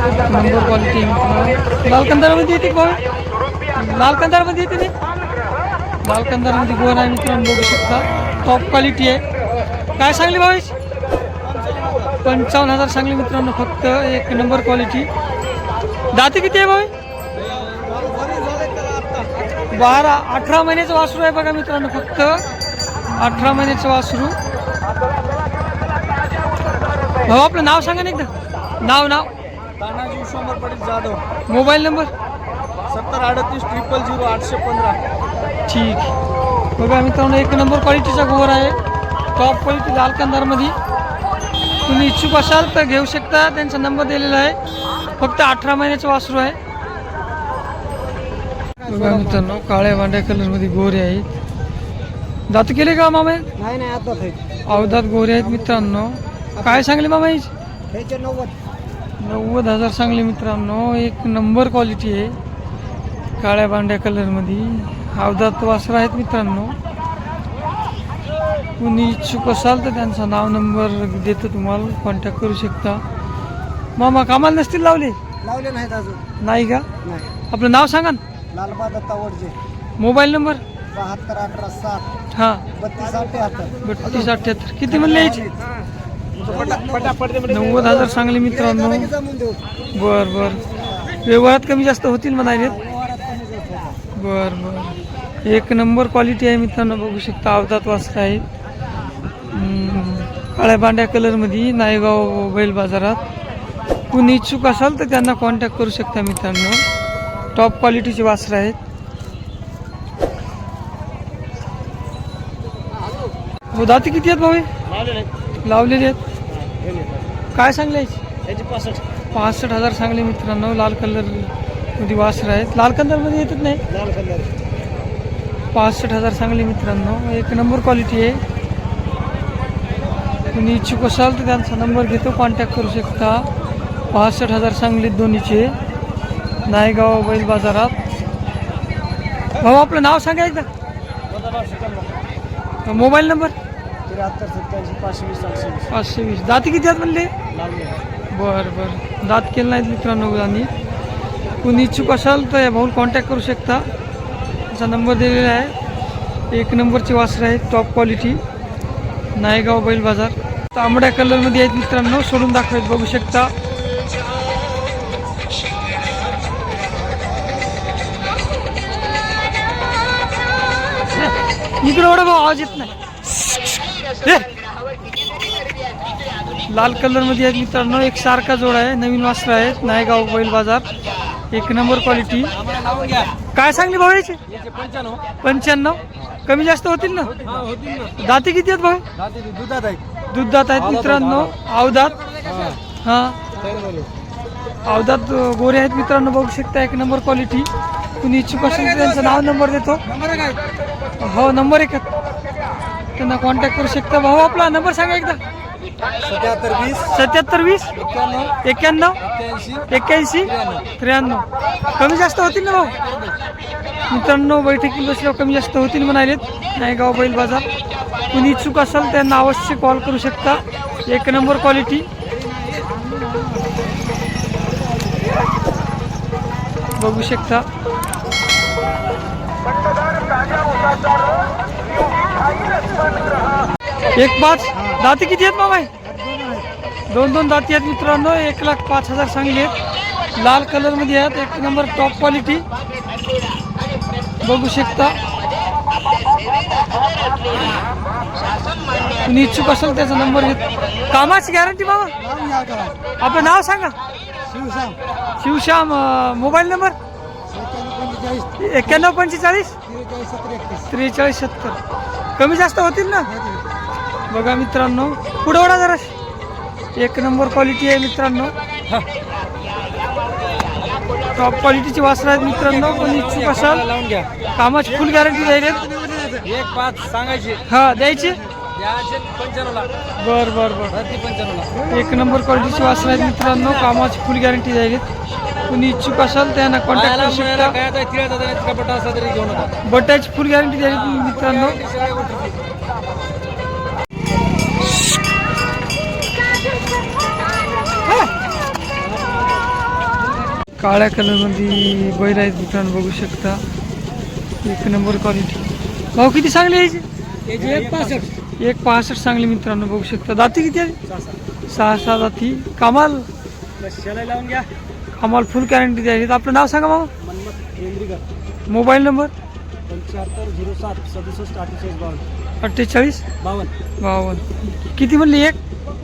Number quality लाल कंदारामध्ये येते गोळ भाऊ लाल कंदारामध्ये येते नाही लाल कंदारामध्ये गोळ आहे मित्रांनो बघू शकता. टॉप क्वालिटी आहे. काय सांगली भावेश? पंचावन्न हजार सांगली मित्रांनो फक्त एक नंबर क्वालिटी दाते किती आहे भाऊ बारा अठरा महिन्याचं वासरू आहे बघा मित्रांनो फक्त अठरा महिन्याचं वासरू. भाऊ आपलं नाव सांगा ना एकदा. नाव नाव. विश्वंभर पाटील जाधव. Mobile number? सत्तर अडतीस ट्रिपल झिरो आठशे पंधरा. ठीक. बघा मित्रांनो एक नंबर क्वालिटीचा गोवर आहे. टॉप क्वालिटी लाल कंदारमध्ये तुम्ही इच्छुक असाल तर घेऊ शकता. त्यांचा नंबर दिलेला आहे. फक्त अठरा महिन्याचं वासरू आहे. बघा मित्रांनो काळ्या वांड्या कलरमध्ये गोरे आहेत. दात केले का मामा? नाही नाही आता खायचे अवधात गोरे आहेत मित्रांनो. काय सांगले मामा नव्वद. नव्वद हजार सांगले मित्रांनो एक नंबर क्वालिटी आहे. काळ्या बांड्या कलरमध्ये अवधात वासर आहेत मित्रांनो. कुणी इच्छुक असाल तर त्यांचा नाव नंबर देतो तुम्हाला. कॉन्टॅक्ट करू शकता. मामा कामाला नसतील लावले? लावले नाहीत अजून. नाही का? आपलं नाव सांगा ना. लालबा दत्ता वडजे. Mobile number? बहात्तर अठरा सात. हां. बत्तीस अठ्याहत्तर. बत्तीस अठ्ठ्याहत्तर किती म्हणले यायचे नव्वद हजार सांगले मित्रांनो. बर बर. व्यवहारात कमी जास्त होतील म्हणाले बर बर. एक नंबर क्वालिटी आहे मित्रांनो बघू शकता. अवधात वासर आहे. काळ्या बांड्या कलरमध्ये नायगाव बैल बाजारात. कुणी इच्छुक असाल तर त्यांना कॉन्टॅक्ट करू शकता मित्रांनो. टॉप क्वालिटीचे वासरं आहेत. हो दाती किती आहेत भाऊ? हे? लावलेले आहेत. काय सांगले? याची पासष्ट. पासष्ट हजार सांगले मित्रांनो लाल कलरमध्ये वासर आहेत. लाल कलरमध्ये येतच नाही. लाल कलर पासष्ट हजार सांगले मित्रांनो. एक नंबर क्वालिटी आहे. तुम्ही इच्छुक असाल तर त्यांचा नंबर घेतो. कॉन्टॅक्ट करू शकता. पासष्ट हजार सांगलीत दोन्हीचे. नायगाव बैल बाजारात. भाऊ आपलं नाव सांगा एकदा. Mobile number? त्र्याहत्तर सत्याऐंशी पाचशे वीस आठशे वीस. पाचशे वीस. दाती किती आहेत म्हणले? लावले बरं बरं. दात केलं नाहीत मित्रांनो मुलांनी कुणी इच्छुक असाल तर या भाऊल कॉन्टॅक्ट करू शकता. त्याचा नंबर दिलेला आहे. एक नंबरची वासरं आहेत टॉप क्वालिटी नायगाव बैल बाजार. तांबड्या कलरमध्ये आहेत मित्रांनो सोडून दाखवत बघू शकता. इकडे एवढा भाऊ आवाज येत नाही! लाल कलरमध्ये आहेत मित्रांनो. एक सारखा जोड आहे. नवीन वास्त्र आहेत. नायगाव बैल बाजार. एक नंबर क्वालिटी काय सांगली भाऊ याची? पंच्याण्णव. कमी जास्त होतील ना? दाते किती आहेत भाऊ? दुधात आहेत दुधात आहेत मित्रांनो. अवधात हा. अवधात गोरे आहेत मित्रांनो. बघू शकता एक नंबर क्वालिटी कुणी इच्छुक असेल त्यांचं नाव नंबर देतो. हो नंबर एक आहेत. त्यांना कॉन्टॅक्ट करू शकता. भाऊ आपला नंबर सांगा एकदा. सत्याहत्तर वीस. सत्याहत्तर वीस? एक्क्याण्णव. एक्क्याण्णव? एक्क्याऐंशी. त्र्याण्णव. कमी जास्त होतील ना भाऊ? मित्रांनो बैठकीत बसल्यावर कमी जास्त होतील म्हणालेत. नायगाव बैल बाजार. कुणी इच्छुक असाल त्यांना अवश्य कॉल करू शकता. एक नंबर क्वालिटी बघू शकता. एक पाच. दाती किती आहेत मामा दोन दोन दाती आहेत मित्रांनो. एक लाख पाच हजार चांगले आहेत. लाल कलरमध्ये आहेत. एक नंबर टॉप क्वालिटी बघू शकता. कुणी इच्छुक असेल त्याचा नंबर घेत कामाची गॅरंटी बाबा आपलं नाव सांगा. शिवश्याम अं, मोबाईल नंबर एक्क्याण्णव पंचेचाळीस? त्रेचाळीस सत्तर. कमी जास्त होतील ना? बघा मित्रांनो पुढं वडा जरा. एक नंबर क्वालिटी आहे मित्रांनो. टॉप क्वालिटीची वासरं आहेत मित्रांनो कोणी इच्छुक असाल लावून घ्या कामाची फुल गॅरंटी द्यायला. एक पाच सांगायचे. हा द्यायची? बर बर बर. एक नंबर क्वालिटीची वासरं आहेत मित्रांनो कामाची फुल गॅरंटी द्यायला. कुणी इच्छुक असाल त्यांना कॉन्टॅक्ट करू शकता. असला तरी नका बटाची फुल गॅरंटी द्यायला मित्रांनो. काळ्या कलरमध्ये बैल आहेत मित्रांनो बघू शकता. एक नंबर क्वालिटी भाऊ किती सांगली यायची एक पासष्ट. एक पासष्ट सांगली मित्रांनो बघू शकता. दाती किती आहे सहा सहा दाती. कमाल. लावून घ्या. कमाल फुल गॅरंटी द्यायची. आपलं नाव सांगा केंद्रीकर. मोबाईल नंबर पंच्याहत्तर झिरो सात सदुसष्ट अठ्ठेचाळीस बावन्न. अठ्ठेचाळीस? बावन्न. बावन्न. किती म्हणली एक?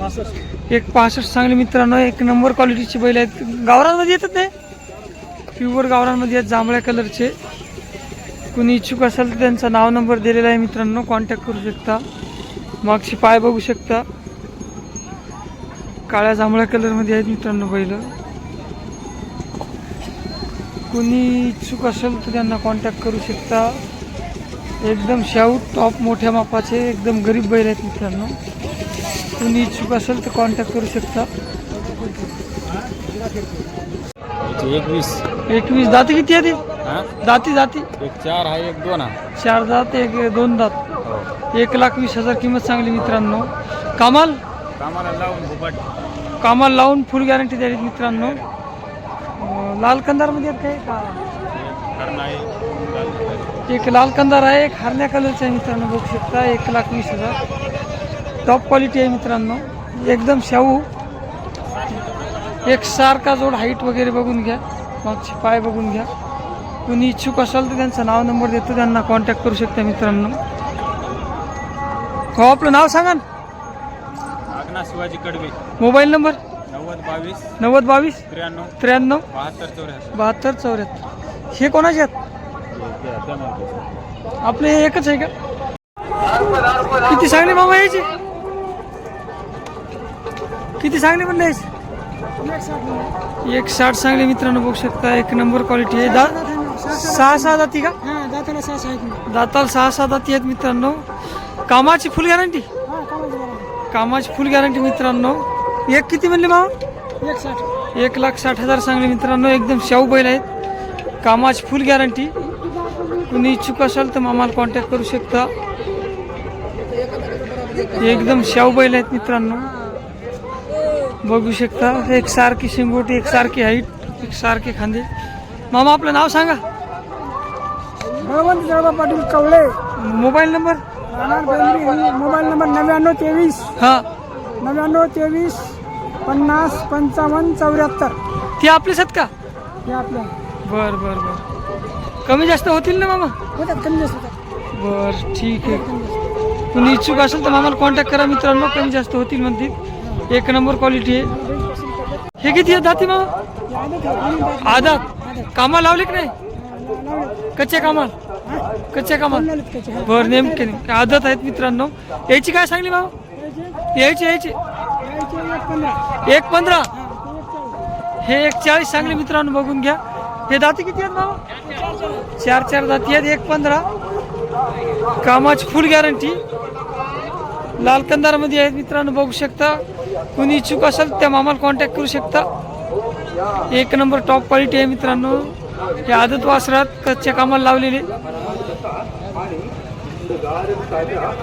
पासष्ट. एक पासष्ट. चांगले मित्रांनो एक नंबर क्वालिटीचे बैल आहेत. गावरांमध्ये येतात नाही प्युअर गावरांमध्ये आहेत जांभळ्या कलरचे कुणी इच्छुक असेल तर त्यांचा नाव नंबर दिलेला आहे मित्रांनो. कॉन्टॅक्ट करू शकता. मागची पाय बघू शकता. काळ्या जांभळ्या कलरमध्ये आहेत मित्रांनो बैल. कुणी इच्छुक असेल तर त्यांना कॉन्टॅक्ट करू शकता. एकदम शाऊट टॉप मोठ्या मापाचे एकदम गरीब बैल आहेत मित्रांनो. कुणी इच्छुक असेल तर कॉन्टॅक्ट करू शकता. एकवीस. एकवीस. दाती किती आहे ते दाती दाती. एक चार आहे एक दोन आहे चार दात एक दोन दात. हो. एक लाख वीस हजार किंमत चांगली मित्रांनो. कामाल? कामाला लावून कामाल लावून फुल गॅरंटी द्यावी मित्रांनो. लाल कंदारमध्ये आहेत काय का एक लाल कंदार आहे एक हरण्या कलरचा आहे मित्रांनो बघू शकता. एक लाख वीस हजार. टॉप क्वालिटी आहे मित्रांनो. एकदम शाहू. एक सारखा जोड हाईट वगैरे बघून घ्या. मागचे पाय बघून घ्या. कुणी इच्छुक असाल तर त्यांचा नाव नंबर देतो. त्यांना कॉन्टॅक्ट करू शकता मित्रांनो. हो आपलं नाव सांगा ना. शिवाजी कडवे. मोबाईल नंबर नव्वद बावीस नव्वद बावीस त्र्याण्णव त्र्याण्णव बहात्तर चौऱ्याहत्तर. बहात्तर चौऱ्याहत्तर. हे कोणाचे आहेत? आपले एकच आहे का? किती सांगले मामा यायचे? किती सांगले म्हणले यायचे? एक साठ सांगले मित्रांनो बघू शकता. एक नंबर क्वालिटी आहे. दा सहा सहा दाती का? दाताला सहा सहा दाताल सहा सहा दाती आहेत मित्रांनो. कामाची फुल गॅरंटी कामाची फुल गॅरंटी मित्रांनो. एक किती म्हणले मामा? एक साठ एक लाख साठ हजार सांगले मित्रांनो एकदम शाहू बैल आहेत. कामाची फुल गॅरंटी कुणी इच्छुक असाल तर आम्हाला कॉन्टॅक्ट करू शकता. एकदम शाहू बैल आहेत मित्रांनो. बघू शकता एक सारखी शिंगोटी एक सारखी हाईट एक सारखे खांदे. मामा आपलं नाव सांगा. Patil Kavale. Mobile number? Mobile number नव्याण्णव तेवीस. हां. नव्याण्णव तेवीस. पन्नास पंचावन्न चौऱ्याहत्तर. ती आपलीच आहेत का? हे आपल्या. बर बर बर. कमी जास्त होतील ना मामा? होतात कमी जास्त होतात. बर ठीक आहे. कुणी इच्छुक असेल तर आम्हाला कॉन्टॅक्ट करा मित्रांनो. कमी जास्त होतील म्हणतील. एक नंबर क्वालिटी आहे. हे किती आहे दाती मामा? हे आदत. कामा लावले की नाही? लावले. कच्चे कामाल? हा? कच्चे कामाल? लावलेत हा. बर नेमके आदत आहेत मित्रांनो. याची काय सांगली मामा? यायची यायची यायचे. एक पंधरा? हे एक चाळीस चांगले मित्रांनो बघून घ्या. हे दाती किती आहेत ना चार चार दाती आहेत. एक पंधरा. कामाची फुल गॅरंटी लाल कंदारमध्ये आहेत मित्रांनो बघू शकता. कुणी इच्छुक असेल त्या मामाला कॉन्टॅक्ट करू शकता. एक नंबर टॉप क्वालिटी आहे मित्रांनो. हे आदत वासरात कच्च्या कामाला लावलेले.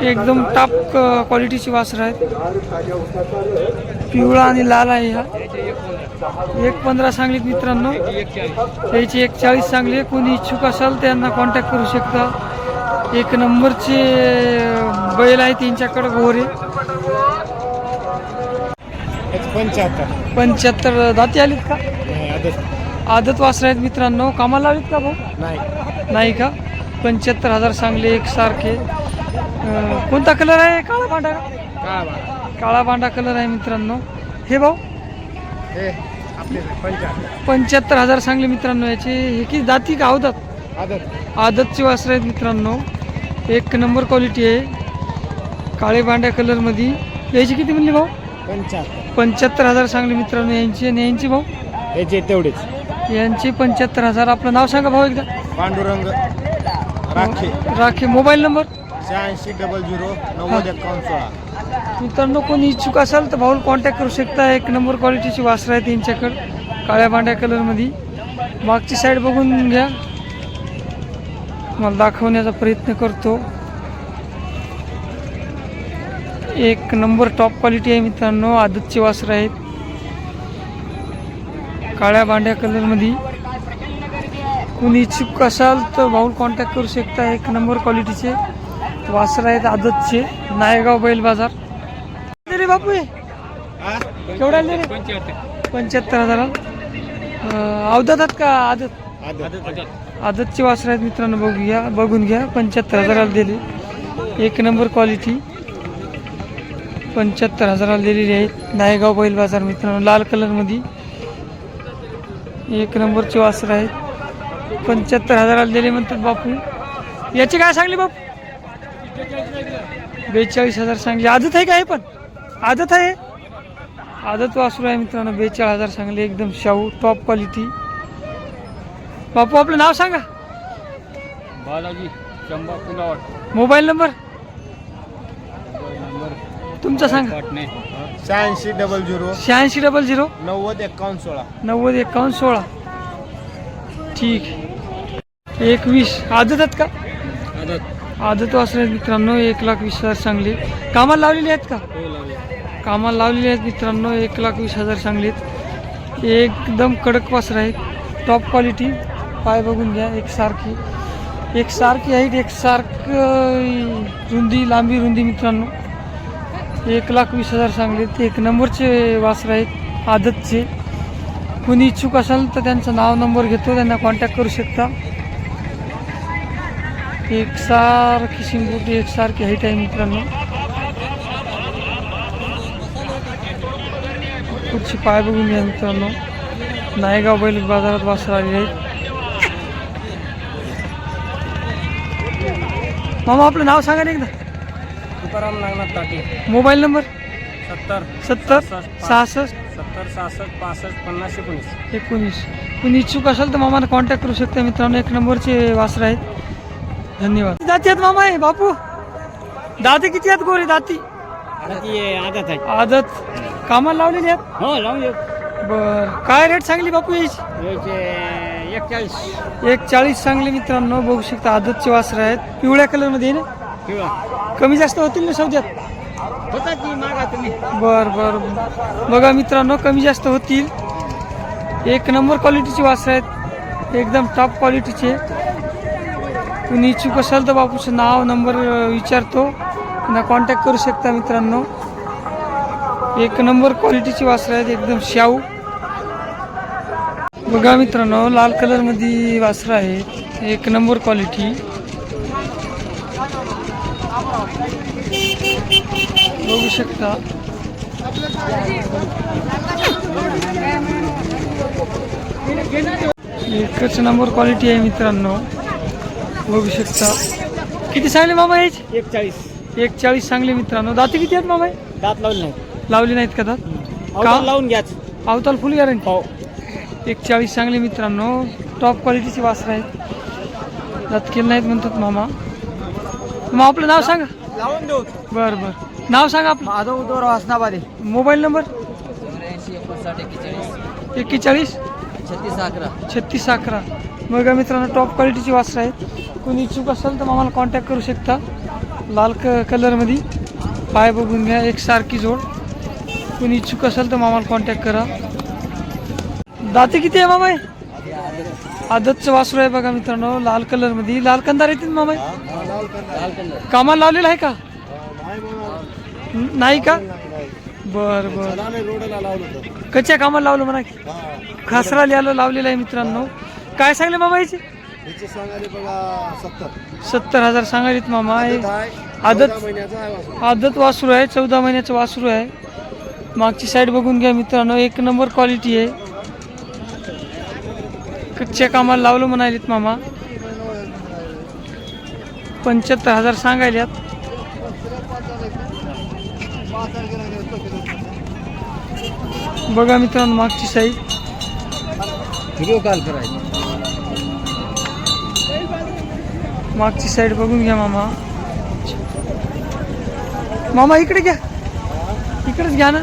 एकदम टॉप क्वालिटीची वासरं आहेत. पिवळा आणि लाल आहे हा. एक पंधरा सांगलीत मित्रांनो. त्याची एक चाळीस सांगली. कोणी इच्छुक असाल त्यांना कॉन्टॅक्ट करू शकता. एक नंबरचे बैल आहे त्यांच्याकडे गोरे. पंच्याहत्तर. पंच्याहत्तर दाती आलीत का? आदत. वासर आहेत मित्रांनो. कामाला आलीत का भाऊ? नाही. नाही का? पंच्याहत्तर हजार सांगले एक सारखे. कोणता कलर आहे? काळा काय काळा पांढरा. कलर आहे मित्रांनो. हे भाऊ? हे पंच्याहत्तर हजार सांगले मित्रांनो याचे. हे की दाती का आदत? आदतचे वासर आहेत मित्रांनो. एक नंबर क्वालिटी आहे. काळे बांड्या कलरमध्ये याची किती म्हणली भाऊ? पंच्याहत्तर. पंच्याहत्तर हजार सांगले मित्रांनो यांची आणि यांची भाऊ? याचे तेवढेच. यांचे पंच्याहत्तर हजार. आपलं नाव सांगा भाऊ एकदा. पांडुरंग. राखे. Rakhe mobile number? शहाऐंशी डबल झिरो नव्वद एकावन्न सोळा. मित्रांनो कोणी इच्छुक असाल तर भाऊला कॉन्टॅक्ट करू शकता. एक नंबर क्वालिटीची वासरं आहे त्यांच्याकडं काळ्या बांड्या कलरमध्ये मागची साईड बघून घ्या. मला दाखवण्याचा प्रयत्न करतो. एक नंबर टॉप क्वालिटी आहे मित्रांनो आदतची वासरं आहेत. काळ्या बांड्या कलरमध्ये कुणी इच्छुक असाल तर भाऊन कॉन्टॅक्ट करू शकता. एक नंबर क्वालिटीचे वासर आहेत आदतचे. नायगाव बैल बाजार. रे बापू हे केवढा रे? पंच्याहत्तर हजाराला. अं, का आदत? आदतचे वासर आहेत मित्रांनो बघूया. बघून घ्या. पंच्याहत्तर हजाराला दिले. एक नंबर क्वालिटी पंच्याहत्तर हजाराला दिलेली आहेत नायगाव बैल बाजार मित्रांनो. लाल कलरमध्ये एक नंबरचे वासर आहेत पंच्याहत्तर हजाराला दिले म्हणतात बापू. याचे काय सांगले बापू? बेचाळीस हजार सांगले. आदत आहे का हे पण? आदत आहे? आदत वासरू आहे मित्रांनो बेचाळीस हजार सांगले एकदम शाहू टॉप क्वालिटी बापू आपलं नाव सांगा. Balaji Chamba mobile number? तुमचा सांगा. शहाऐंशी डबल झिरो. शहाऐंशी डबल झिरो. नव्वद एकावन्न सोळा. नव्वद एकावन्न सोळा. ठीक. एकवीस. आदत आहेत का? आदत. आदत वासरे मित्रांनो एक लाख वीस हजार सांगले. कामाला लावलेले आहेत का? हो कामाला लावलेले आहेत मित्रांनो एक लाख वीस हजार सांगलेत. एकदम कडक वासर आहेत. टॉप क्वालिटी पाय बघून घ्या एक सारखी. एक सारखी आहेत एक सारखं रुंदी लांबी रुंदी मित्रांनो. एक लाख वीस हजार सांगलेत. एक नंबरचे वासर आहेत आदतचे. कुणी इच्छुक असाल तर त्यांचं नाव नंबर घेतो त्यांना कॉन्टॅक्ट करू शकता. एक सारखी शिंगोटी एक सारखी हाईट आहे मित्रांनो. पुढची पाय बघून घ्या मित्रांनो. नायगाव बैल बाजारात वासर आलेले आहेत. मामा आपलं नाव सांगा ना एकदा. तुकाराम नागनाथ टाके. Mobile number? सत्तर. सत्तर? सहासष्ट सत्तर सहासष्ट पासष्ट पन्नास एकोणीस. एकोणीस. कुणी इच्छुक असाल तर मामाला कॉन्टॅक्ट करू शकता मित्रांनो. एक नंबरचे वासर आहेत. धन्यवाद. दाती आहेत मामा आहे बापू. दाते किती आहेत गोरे दाती? आदत आहे. आदत. कामाला लावलेली आहेत? हो लावून बर. काय रेट सांगली बापू याची? एकचाळीस. एक चाळीस सांगले मित्रांनो बघू शकता आदतचे वासर आहेत. पिवळ्या कलरमध्ये आहे ना? किंवा कमी जास्त होतील ना सौद्यात? होता की मागा तुम्ही? बर बर. बघा मित्रांनो कमी जास्त होतील. एक नंबर क्वालिटीची वासर आहेत. एकदम टॉप क्वालिटीचे कुणी इच्छुक असाल तर बापूचं नाव नंबर विचारतो. त्यांना कॉन्टॅक्ट करू शकता मित्रांनो. एक नंबर क्वालिटीची वासरं आहेत एकदम शाऊ बघा मित्रांनो लाल कलरमध्ये वासरं आहेत. एक नंबर क्वालिटी बघू शकता. एकच नंबर क्वालिटी आहे मित्रांनो. बघू शकता. किती सांगले मामा यायचे एकचाळीस. एक चाळीस सांगले मित्रांनो. दाते किती आहेत मामा हे? दात लावले नाही लावले नाहीत का दात? लावून घ्याच. अवताल फुल गॅरंटी हो. एक चाळीस चांगले मित्रांनो टॉप क्वालिटीचे वासर आहेत. दात केलं नाहीत म्हणतात मामा. मग आपलं नाव सांगा. लावून देऊ. बरं बरं. नाव सांगा आपलं. Madhav Uddhav Wasnabade mobile number? एकोणसाठ एक्केचाळीस. एक्केचाळीस? छत्तीस अकरा. छत्तीस अकरा. बघा मित्रांनो टॉप क्वालिटीची वासरं आहेत. कोणी इच्छुक असेल तर आम्हाला कॉन्टॅक्ट करू शकता. लाल क कलरमध्ये पाय बघून घ्या एक सारखी जोड. कोणी इच्छुक असेल तर आम्हाला कॉन्टॅक्ट करा. दाते किती आहे मामा हे? आदतचं वासरू आहे बघा मित्रांनो लाल कलरमध्ये लाल कंदार येतील मामा हे? कामाला लावलेलं आहे का? नाही का? बर बर. कच्च्या कामाला लावलं म्हणा की खासरा लिहायला लावलेलं आहे मित्रांनो. काय सांगले मामा याचे? बघा सत्तर. सत्तर हजार सांगायलेत मामा. हे आदत आदत महिन्याचा आहे वासरू. आदत वासरू आहे चौदा महिन्याचं वासरू आहे. मागची साईड बघून घ्या मित्रांनो एक नंबर क्वालिटी आहे. कच्च्या कामाला लावलं म्हणालेत मामा. पंच्याहत्तर हजार सांगायल्यात. बघा मित्रांनो मागची साईड व्हिडिओ कॉल करायचा. मागची साईड बघून घ्या मामा. मामा इकडे घ्या. इकडेच घ्या ना.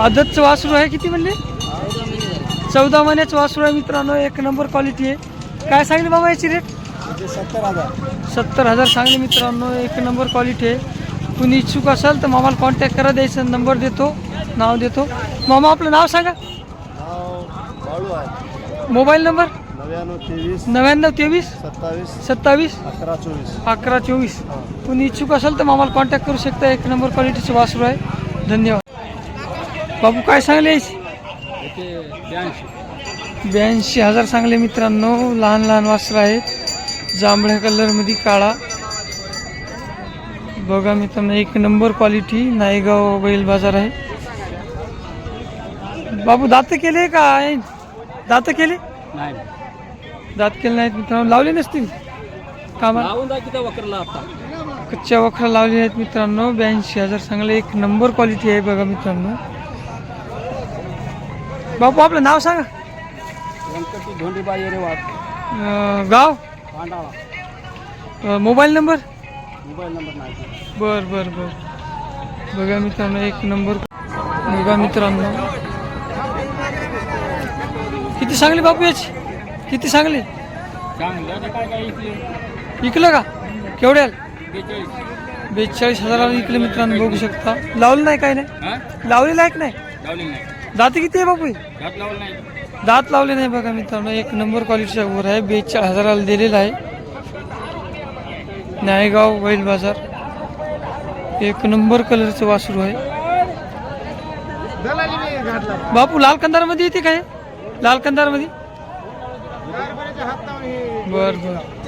आदतचं वासरू आहे किती म्हणले? चौदा महिन्याचं वासरू आहे मित्रांनो एक नंबर क्वालिटी आहे. काय सांगले मामा याची रेट सत्तर हजार सत्तर हजार सांगले मित्रांनो एक नंबर क्वालिटी आहे. कुणी इच्छुक असाल तर मामाला कॉन्टॅक्ट करा द्यायचा नंबर देतो. नाव देतो. मामा आपलं नाव सांगा. नाव बाळू आहे. Mobile number? नव्याण्णव तेवीस नव्याण्णव तेवीस सत्तावीस सत्तावीस अकरा चोवीस. अकरा चोवीस. कुणी इच्छुक असेल तर मामाला कॉन्टॅक्ट करू शकता. एक नंबर क्वालिटीचं वासरू आहे. धन्यवाद. बाबू काय सांगले ब्याऐंशी. हजार सांगले मित्रांनो. लहान लहान वासरं आहेत. जांभळ्या कलरमध्ये काळा. बघा मित्रांनो एक नंबर क्वालिटी नायगाव बैल बाजार आहे. बाबू दात केले का? आहे? दात केले? नाही. दात केले नाहीत मित्रांनो. लावले नसतील लावून वकरला आता. कच्च्या वखरा लावली आहेत मित्रांनो. ब्याऐंशी हजार चांगले एक नंबर क्वालिटी आहे बघा मित्रांनो. बापू आपलं नाव सांगा. व्यंकटी धोंडीबाई रे वाट अं, गाव? अं, मोबाईल नंबर? मोबाईल नंबर नाही. बर बर बर. बघा मित्रांनो एक नंबर. बघा मित्रांनो. किती सांगली बापू याची? किती सांगली? इकलं का? केवढ्याला? बेचाळीस. हजाराला इकले मित्रांनो बघू शकता. लावलं नाही काय नाही? लावलेलं आहे की नाही? लावली नाही. दात किती आहे बापू? घात लावलं नाही दात लावले नाही बघा मित्रांनो एक नंबर क्वालिटीचा वर आहे. बेचाळीस हजाराला दिलेला आहे. नायगाव बैल बाजार. एक नंबर कलरचं वासरू आहे. बापू लाल कंदारमध्ये येते काय? लाल कंदारमध्ये बरं बर बर.